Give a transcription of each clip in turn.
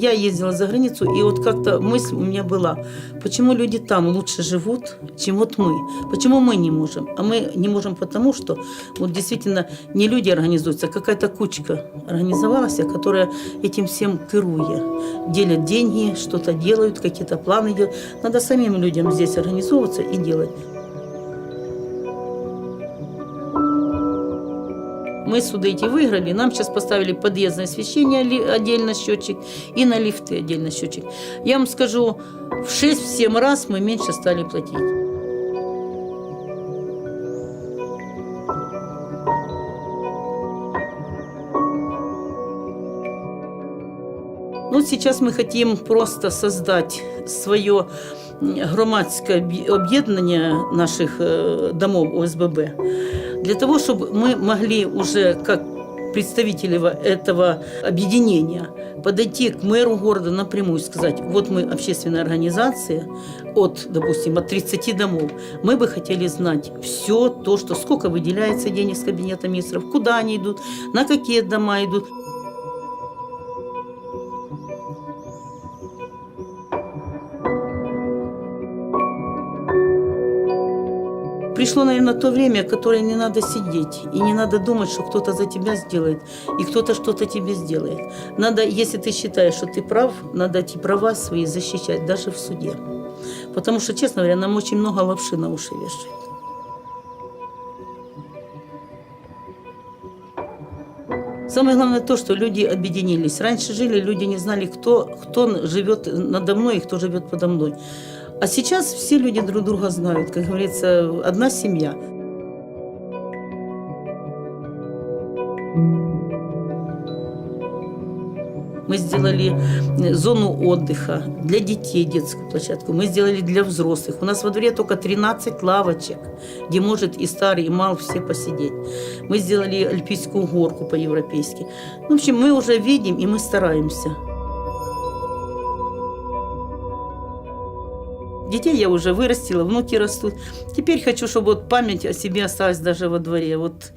Я ездила за границу, и вот как-то мысль у меня была, почему люди там лучше живут, чем вот мы? Почему мы не можем? А мы не можем потому, что вот действительно не люди организуются, а какая-то кучка организовалась, которая этим всем кыруя. Делят деньги, что-то делают, какие-то планы делают. Надо самим людям здесь организовываться и делать. Мы сюда эти выиграли, нам сейчас поставили подъездное освещение отдельно счетчик и на лифты отдельно счетчик. Я вам скажу, в 6-7 раз мы меньше стали платить. Ну, сейчас мы хотим просто создать свое громадское объ- объединение наших э, домов ОСББ для того, чтобы мы могли уже как представители этого объединения подойти к мэру города напрямую и сказать, вот мы общественная организация от, допустим, от 30 домов, мы бы хотели знать все то, что сколько выделяется денег с кабинета министров, куда они идут, на какие дома идут. Пришло, наверное, то время, которое не надо сидеть, и не надо думать, что кто-то за тебя сделает, и кто-то что-то тебе сделает. Надо, если ты считаешь, что ты прав, надо эти права свои защищать, даже в суде. Потому что, честно говоря, нам очень много лапши на уши вешают. Самое главное то, что люди объединились. Раньше жили, люди не знали, кто, кто живет надо мной и кто живет подо мной. А сейчас все люди друг друга знают. Как говорится, одна семья. Мы сделали зону отдыха для детей, детскую площадку. Мы сделали для взрослых. У нас во дворе только 13 лавочек, где может и старый, и мал все посидеть. Мы сделали альпийскую горку по-европейски. В общем, мы уже видим и мы стараемся. Детей я уже вырастила, внуки растут. Теперь хочу, чтобы вот память о себе осталась даже во дворе. Вот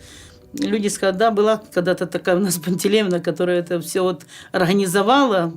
люди сказали, да, была когда-то такая у нас Пантелеевна, которая это все вот организовала.